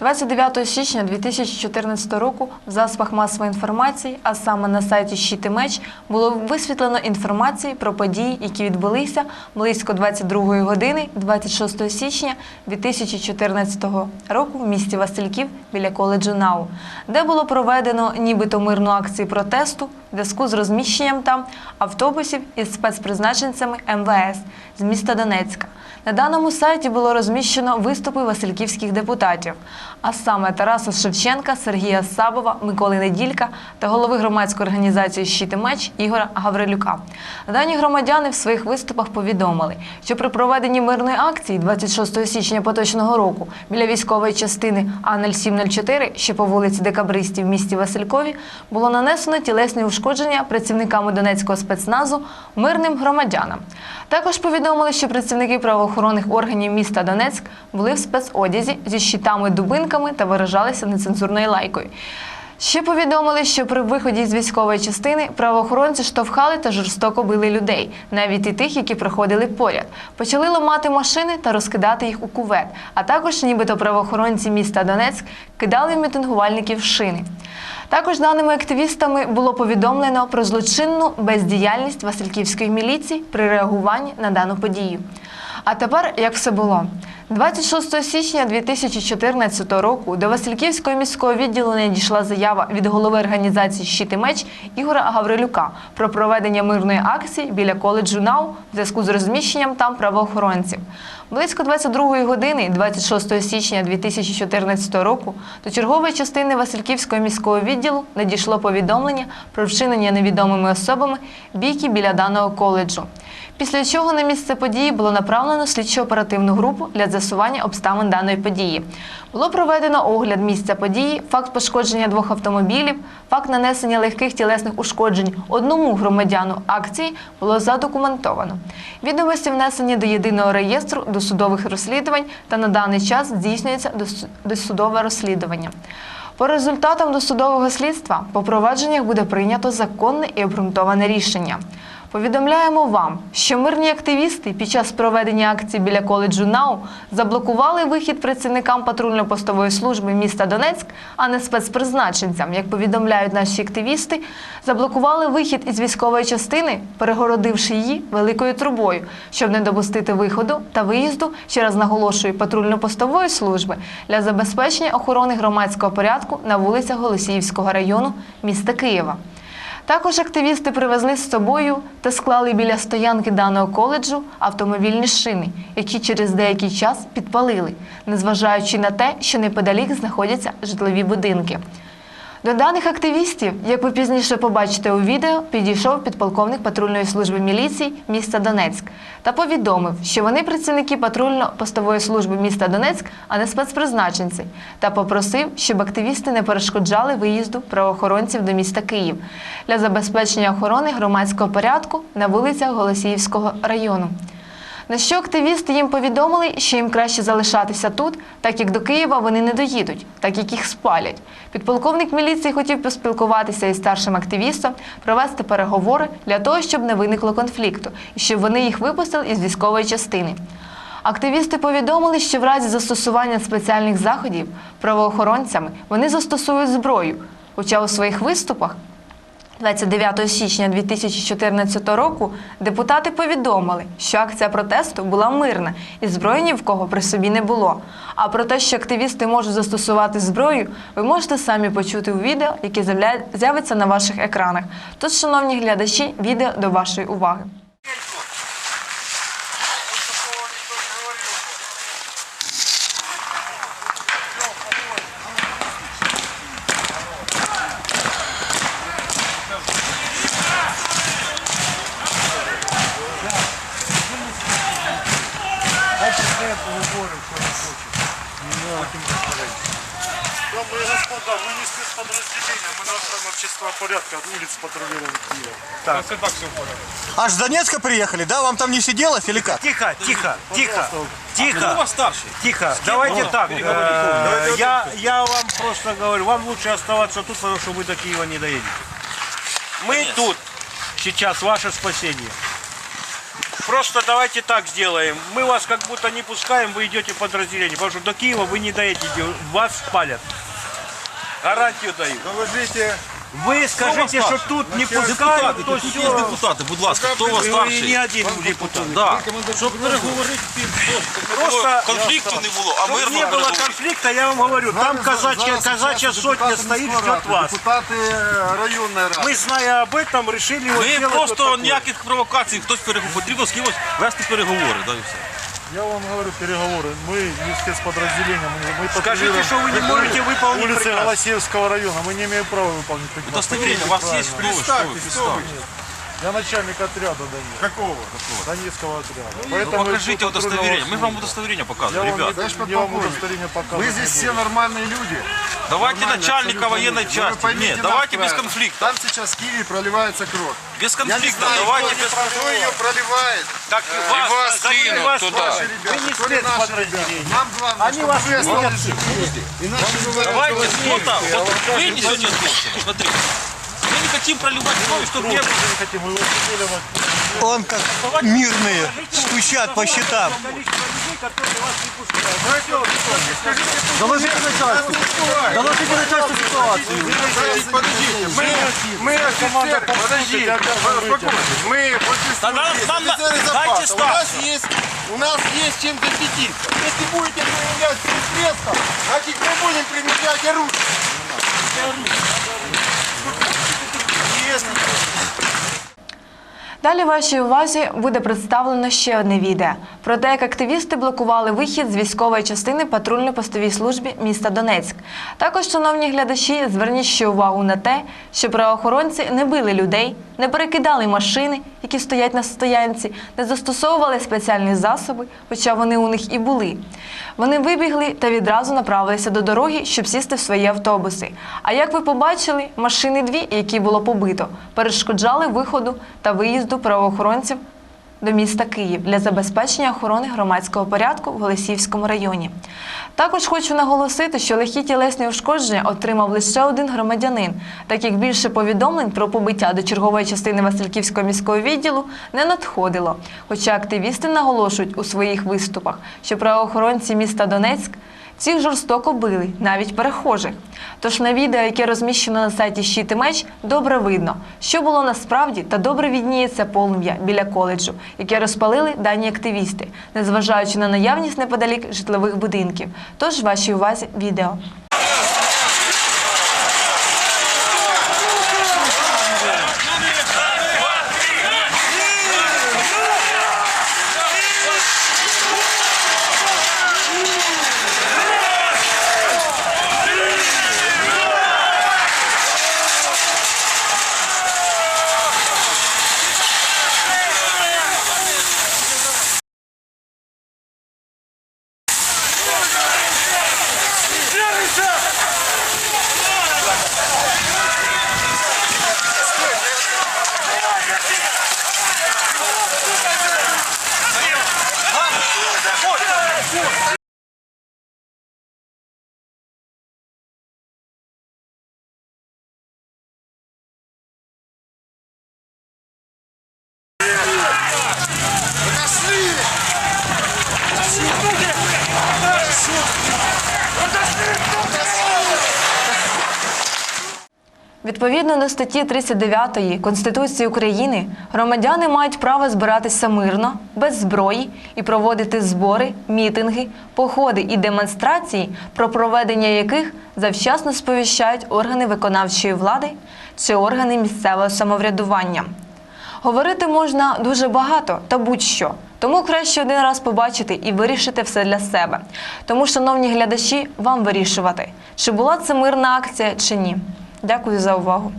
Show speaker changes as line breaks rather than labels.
29 січня 2014 року в засобах масової інформації, а саме на сайті «Щит і меч, було висвітлено інформацію про події, які відбулися близько 22 години 26 січня 2014 року в місті Васильків біля коледжу НАУ, де було проведено нібито мирну акцію протесту в зв'язку з розміщенням там автобусів із спецпризначенцями МВС з міста Донецька. На даному сайті було розміщено виступи васильківських депутатів, а саме Тараса Шевченка, Сергія Сабова, Миколи Неділька та голови громадської організації «Щит і меч Ігора Гаврилюка. Дані громадяни в своїх виступах повідомили, що при проведенні мирної акції 26 січня поточного року біля військової частини А0704, що по вулиці Декабристів в місті Василькові, було нанесено тілесні ушкодження працівниками Донецького спецназу мирним громадянам. Також повідомили, що працівники правоохоронних органів міста Донецьк були в спецодязі зі щитами, дубинками та виражалися нецензурною лайкою. Ще повідомили, що при виході з військової частини правоохоронці штовхали та жорстоко били людей, навіть і тих, які проходили поряд. Почали ламати машини та розкидати їх у кувет. А також, нібито правоохоронці міста Донецьк кидали мітингувальників шини. Також даними активістами було повідомлено про злочинну бездіяльність Васильківської міліції при реагуванні на дану подію. А тепер як все було. 26 січня 2014 року до Васильківського міського відділу надійшла заява від голови організації «Щит і меч Ігора Гаврилюка про проведення мирної акції біля коледжу НАУ в зв'язку з розміщенням там правоохоронців. Близько 22 години 26 січня 2014 року до чергової частини Васильківського міського відділу надійшло повідомлення про вчинення невідомими особами бійки біля даного коледжу. Після чого на місце події було направлено слідчо-оперативну групу для з'ясування обставин даної події. Було проведено огляд місця події, факт пошкодження двох автомобілів, факт нанесення легких тілесних ушкоджень одному громадяну акції було задокументовано. Відомості внесені до єдиного реєстру досудових розслідувань та на даний час здійснюється дос- досудове розслідування. По результатам досудового слідства по провадженнях буде прийнято законне і обґрунтоване рішення. Повідомляємо вам, що мирні активісти під час проведення акції біля коледжу НАУ заблокували вихід працівникам патрульно-постової служби міста Донецьк, а не спецпризначенцям, як повідомляють наші активісти, заблокували вихід із військової частини, перегородивши її великою трубою, щоб не допустити виходу та виїзду, ще раз наголошую, патрульно-постової служби для забезпечення охорони громадського порядку на вулицях Голосіївського району міста Києва. Також активісти привезли з собою та склали біля стоянки даного коледжу автомобільні шини, які через деякий час підпалили, незважаючи на те, що неподалік знаходяться житлові будинки. До даних активістів, як ви пізніше побачите у відео, підійшов підполковник патрульної служби міліції міста Донецьк та повідомив, що вони працівники патрульно-постової служби міста Донецьк, а не спецпризначенці, та попросив, щоб активісти не перешкоджали виїзду правоохоронців до міста Київ для забезпечення охорони громадського порядку на вулицях Голосіївського району. На що активісти їм повідомили, що їм краще залишатися тут, так як до Києва вони не доїдуть, так як їх спалять. Підполковник міліції хотів поспілкуватися із старшим активістом, провести переговори для того, щоб не виникло конфлікту і щоб вони їх випустили із військової частини. Активісти повідомили, що в разі застосування спеціальних заходів правоохоронцями вони застосують зброю. Хоча у своїх виступах 29 січня 2014 року депутати повідомили, що акція протесту була мирна і зброї ні в кого при собі не було. А про те, що активісти можуть застосувати зброю, ви можете самі почути у відео, яке з'явиться на ваших екранах. Тож, шановні глядачі, відео до вашої уваги.
Дамы и господа, мы не спецподразделение, мы наше общественного порядка от улиц патрулируем.
Так. и так все в порядке.
Аж с Донецка приехали, да? Вам там не сиделось или как?
Тихо, тихо, тихо,
Кто у
тихо,
вас старший?
тихо. Давайте
можно
так. э, Я, я вам просто говорю, вам лучше оставаться тут, потому что вы до Киева не доедете. Мы тут. Сейчас ваше спасение. Просто давайте так сделаем. Мы вас как будто не пускаем, вы идете в подразделение. Потому что до Киева вы не доедете, вас спалят. Гарантию даю.
Доложите.
Вы скажите, что тут не пускают, то
Тут є
все.
депутати, будь ласка, хто у вас
Вы
старший?
не один депутат.
Да. Щоб переговорити,
Просто
конфлікту не було, а
Чтобы
мирно
не было
переговорити.
конфликта, я вам говорю, там казачья, казачья сотня стоит, ждет вас.
Депутати районної ради.
Мы, зная об этом, решили вот
Ми
сделать
просто
вот такое.
ніяких провокацій, хтось переговор, потрібно з кимось вести переговори. Да, і все.
Я вам говорю переговоры. Мы не спецподразделение. Мы, мы
Скажите,
патрулируем
что вы не можете выполнить
улицы
приказ.
Голосеевского района. Мы не имеем права выполнить приказ.
Удостоверення, у вас є
Правильно.
хто ви, що ви, представте.
Я начальник отряда Донецк.
Какого?
Донецкого отряда.
Ну,
Поэтому
покажіть
я
удостоверення, ми
патрульного
вам удостоверення
Я
показуємо,
вам,
ребята.
не,
Товарищ
я вам
подполковник,
удостоверение
Вы
показывать
здесь
не
все
буду.
нормальные люди.
Давайте
Нормальные,
начальника
абсолютно
военной
люди. Вы
части.
поймите
Нет,
нас
давайте без
правильно.
конфликта.
Там сейчас в Киеве проливается кровь.
Без конфликта.
знаю,
Давайте без
Кто ее проливает?
Так
и
вас,
вас кинут вас
туда.
ваши ребята, кто ли. Нам главное,
Они
чтобы
вас
вы
не
оставались в городе.
Давайте,
вот
там. Вот вы. Смотрите. Мы не хотим проливать кровь, чтобы не было.
Он как мирные стучат по счетам.
Которые вас не пускают.
Доложите начальству. Доложите начальству ситуацию.
Подождите, подождите. Мы, мы офицеры, подождите. Успокойтесь. Мы после
Да нам- на- дайте.
У нас
ставку.
есть, у нас есть чем защититься. Если будете применять средства, значит мы будем применять оружие. Если
Далі вашій увазі буде представлено ще одне відео про те, як активісти блокували вихід з військової частини патрульно-постовій службі міста Донецьк. Також, шановні глядачі, зверніть ще увагу на те, що правоохоронці не били людей, не перекидали машини, які стоять на стоянці, не застосовували спеціальні засоби, хоча вони у них і були. Вони вибігли та відразу направилися до дороги, щоб сісти в свої автобуси. А як ви побачили, машини дві, які було побито, перешкоджали виходу та виїзду правоохоронців до міста Київ для забезпечення охорони громадського порядку в Голосіївському районі. Також хочу наголосити, що легкі тілесні ушкодження отримав лише один громадянин, так як більше повідомлень про побиття до чергової частини Васильківського міського відділу не надходило. Хоча активісти наголошують у своїх виступах, що правоохоронці міста Донецьк Цих жорстоко били, навіть перехожих. Тож на відео, яке розміщено на сайті «Щит і меч, добре видно, що було насправді та добре відніється полум'я біля коледжу, яке розпалили дані активісти, незважаючи на наявність неподалік житлових будинків. Тож вашій увазі відео. Відповідно до статті 39 Конституції України, громадяни мають право збиратися мирно, без зброї і проводити збори, мітинги, походи і демонстрації, про проведення яких завчасно сповіщають органи виконавчої влади чи органи місцевого самоврядування. Говорити можна дуже багато та будь-що. Тому краще один раз побачити і вирішити все для себе. Тому, шановні глядачі, вам вирішувати, чи була це мирна акція чи ні. Дякую за увагу.